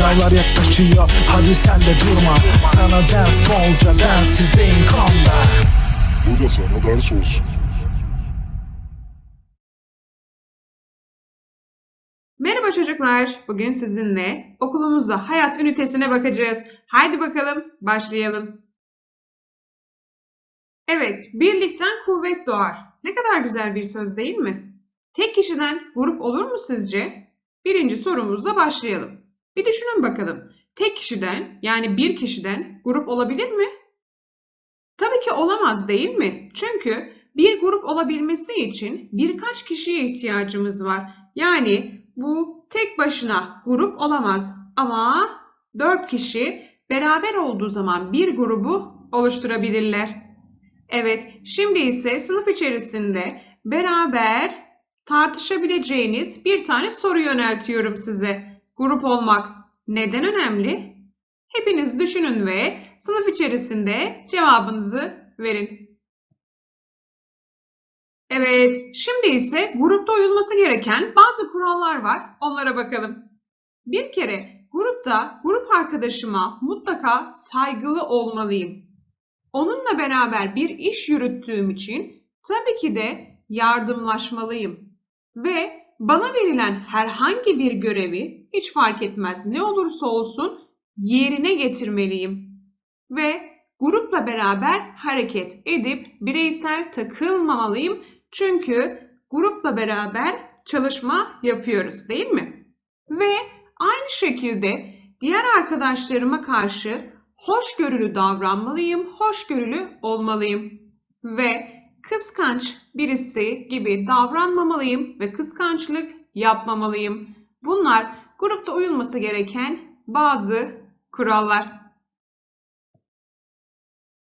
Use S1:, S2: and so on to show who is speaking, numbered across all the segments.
S1: Sınavlar yaklaşıyor hadi sen de durma Sana ders bolca densizliğin konda
S2: Bu da sana ders olsun.
S3: Merhaba çocuklar. Bugün sizinle okulumuzda hayat ünitesine bakacağız. Haydi bakalım başlayalım. Evet, birlikten kuvvet doğar. Ne kadar güzel bir söz değil mi? Tek kişiden grup olur mu sizce? Birinci sorumuzla başlayalım. Bir düşünün bakalım. Tek kişiden yani bir kişiden grup olabilir mi? Tabii ki olamaz değil mi? Çünkü bir grup olabilmesi için birkaç kişiye ihtiyacımız var. Yani bu tek başına grup olamaz ama dört kişi beraber olduğu zaman bir grubu oluşturabilirler. Evet, şimdi ise sınıf içerisinde beraber tartışabileceğiniz bir tane soru yöneltiyorum size. Grup olmak neden önemli? Hepiniz düşünün ve sınıf içerisinde cevabınızı verin. Evet, şimdi ise grupta uyulması gereken bazı kurallar var. Onlara bakalım. Bir kere grupta grup arkadaşıma mutlaka saygılı olmalıyım. Onunla beraber bir iş yürüttüğüm için tabii ki de yardımlaşmalıyım. Ve bana verilen herhangi bir görevi hiç fark etmez ne olursa olsun yerine getirmeliyim. Ve grupla beraber hareket edip bireysel takılmamalıyım. Çünkü grupla beraber çalışma yapıyoruz değil mi? Ve aynı şekilde diğer arkadaşlarıma karşı hoşgörülü davranmalıyım, hoşgörülü olmalıyım. Ve kıskanç birisi gibi davranmamalıyım ve kıskançlık yapmamalıyım. Bunlar grupta uyulması gereken bazı kurallar.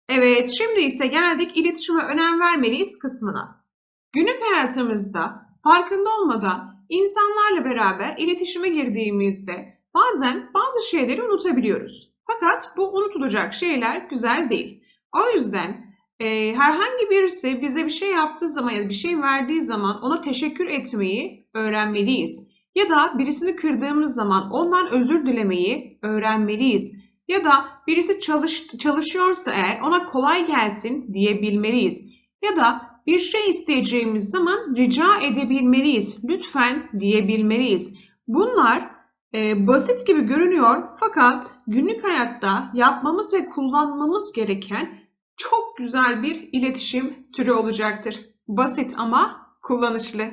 S3: Evet, şimdi ise geldik iletişime önem vermeliyiz kısmına. Günlük hayatımızda farkında olmadan insanlarla beraber iletişime girdiğimizde bazen bazı şeyleri unutabiliyoruz. Fakat bu unutulacak şeyler güzel değil. O yüzden e, herhangi birisi bize bir şey yaptığı zaman ya da bir şey verdiği zaman ona teşekkür etmeyi öğrenmeliyiz. Ya da birisini kırdığımız zaman ondan özür dilemeyi öğrenmeliyiz. Ya da birisi çalış, çalışıyorsa eğer ona kolay gelsin diyebilmeliyiz. Ya da bir şey isteyeceğimiz zaman rica edebilmeliyiz. Lütfen diyebilmeliyiz. Bunlar e, basit gibi görünüyor fakat günlük hayatta yapmamız ve kullanmamız gereken çok güzel bir iletişim türü olacaktır. Basit ama kullanışlı.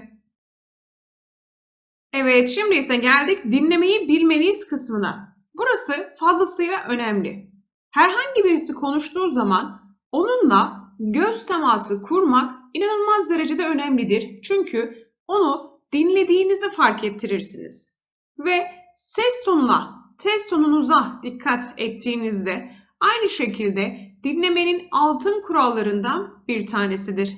S3: Evet, şimdi ise geldik dinlemeyi bilmeliyiz kısmına. Burası fazlasıyla önemli. Herhangi birisi konuştuğu zaman onunla göz teması kurmak inanılmaz derecede önemlidir. Çünkü onu dinlediğinizi fark ettirirsiniz. Ve ses tonuna, ses tonunuza dikkat ettiğinizde aynı şekilde dinlemenin altın kurallarından bir tanesidir.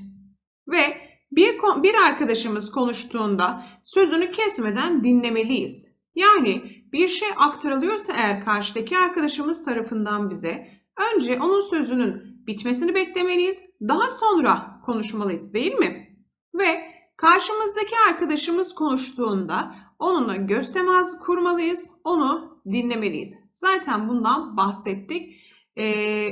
S3: Ve bir, bir arkadaşımız konuştuğunda sözünü kesmeden dinlemeliyiz. Yani bir şey aktarılıyorsa eğer karşıdaki arkadaşımız tarafından bize önce onun sözünün bitmesini beklemeliyiz. Daha sonra konuşmalıyız değil mi? Ve karşımızdaki arkadaşımız konuştuğunda onunla göz teması kurmalıyız. Onu dinlemeliyiz. Zaten bundan bahsettik. Ee,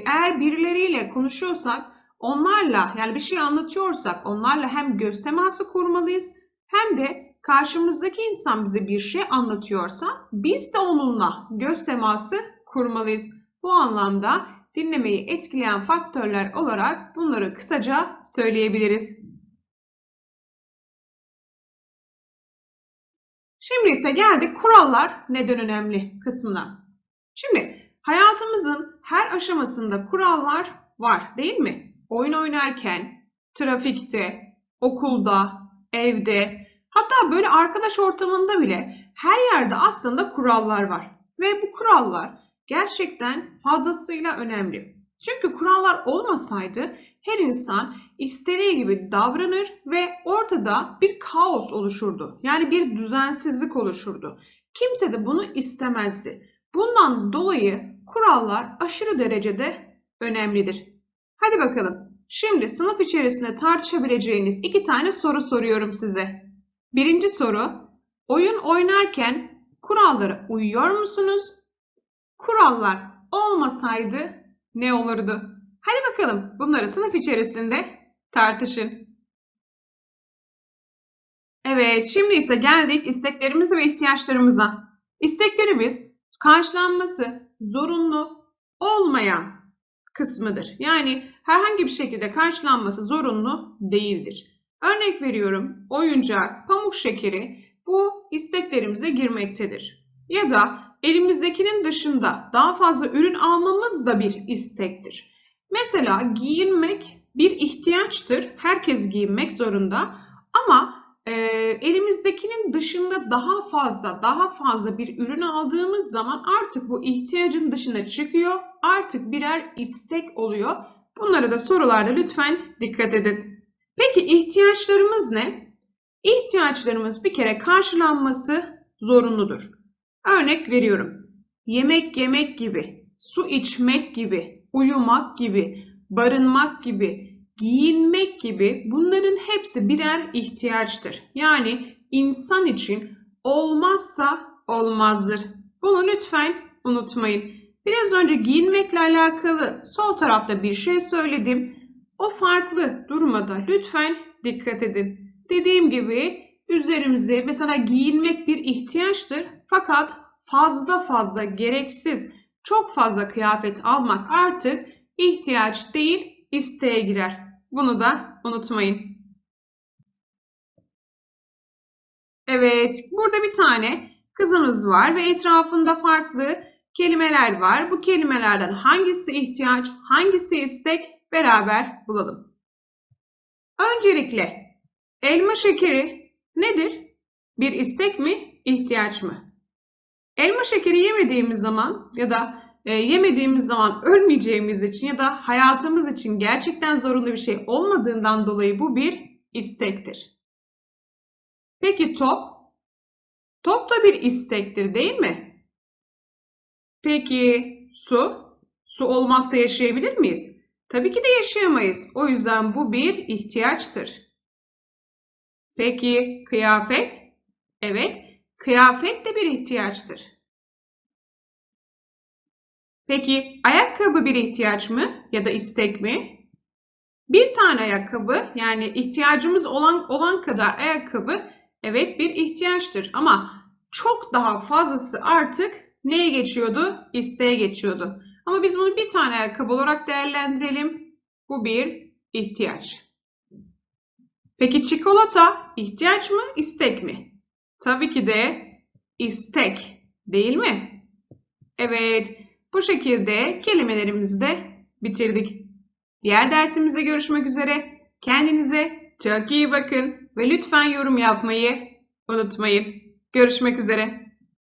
S3: eğer birileriyle konuşuyorsak onlarla yani bir şey anlatıyorsak onlarla hem göz teması kurmalıyız hem de karşımızdaki insan bize bir şey anlatıyorsa biz de onunla göz teması kurmalıyız. Bu anlamda dinlemeyi etkileyen faktörler olarak bunları kısaca söyleyebiliriz. Şimdi ise geldik kurallar neden önemli kısmına. Şimdi hayatımızın her aşamasında kurallar var değil mi? Oyun oynarken, trafikte, okulda, evde, hatta böyle arkadaş ortamında bile her yerde aslında kurallar var. Ve bu kurallar gerçekten fazlasıyla önemli. Çünkü kurallar olmasaydı her insan istediği gibi davranır ve ortada bir kaos oluşurdu. Yani bir düzensizlik oluşurdu. Kimse de bunu istemezdi. Bundan dolayı kurallar aşırı derecede önemlidir. Hadi bakalım. Şimdi sınıf içerisinde tartışabileceğiniz iki tane soru soruyorum size. Birinci soru, oyun oynarken kurallara uyuyor musunuz? Kurallar olmasaydı ne olurdu? Hadi bakalım bunları sınıf içerisinde tartışın. Evet, şimdi ise geldik isteklerimize ve ihtiyaçlarımıza. İsteklerimiz karşılanması zorunlu olmayan kısmıdır. Yani herhangi bir şekilde karşılanması zorunlu değildir. Örnek veriyorum, oyuncak, pamuk şekeri bu isteklerimize girmektedir. Ya da elimizdekinin dışında daha fazla ürün almamız da bir istektir. Mesela giyinmek bir ihtiyaçtır. Herkes giyinmek zorunda. Ama elimizdekinin dışında daha fazla, daha fazla bir ürün aldığımız zaman artık bu ihtiyacın dışına çıkıyor. Artık birer istek oluyor. Bunları da sorularda lütfen dikkat edin. Peki ihtiyaçlarımız ne? İhtiyaçlarımız bir kere karşılanması zorunludur. Örnek veriyorum. Yemek yemek gibi, su içmek gibi, uyumak gibi, barınmak gibi, giyinmek gibi bunların hepsi birer ihtiyaçtır. Yani insan için olmazsa olmazdır. Bunu lütfen unutmayın. Biraz önce giyinmekle alakalı sol tarafta bir şey söyledim. O farklı duruma lütfen dikkat edin. Dediğim gibi üzerimize mesela giyinmek bir ihtiyaçtır fakat fazla fazla gereksiz çok fazla kıyafet almak artık ihtiyaç değil isteğe girer. Bunu da unutmayın. Evet, burada bir tane kızımız var ve etrafında farklı kelimeler var. Bu kelimelerden hangisi ihtiyaç, hangisi istek beraber bulalım. Öncelikle elma şekeri nedir? Bir istek mi, ihtiyaç mı? Elma şekeri yemediğimiz zaman ya da e, yemediğimiz zaman ölmeyeceğimiz için ya da hayatımız için gerçekten zorunlu bir şey olmadığından dolayı bu bir istektir. Peki top? Top da bir istektir değil mi? Peki su? Su olmazsa yaşayabilir miyiz? Tabii ki de yaşayamayız. O yüzden bu bir ihtiyaçtır. Peki kıyafet? Evet, kıyafet de bir ihtiyaçtır. Peki ayakkabı bir ihtiyaç mı ya da istek mi? Bir tane ayakkabı yani ihtiyacımız olan olan kadar ayakkabı evet bir ihtiyaçtır ama çok daha fazlası artık neye geçiyordu? İsteğe geçiyordu. Ama biz bunu bir tane ayakkabı olarak değerlendirelim. Bu bir ihtiyaç. Peki çikolata ihtiyaç mı, istek mi? Tabii ki de istek, değil mi? Evet, bu şekilde kelimelerimizi de bitirdik. Diğer dersimizde görüşmek üzere. Kendinize çok iyi bakın ve lütfen yorum yapmayı unutmayın. Görüşmek üzere.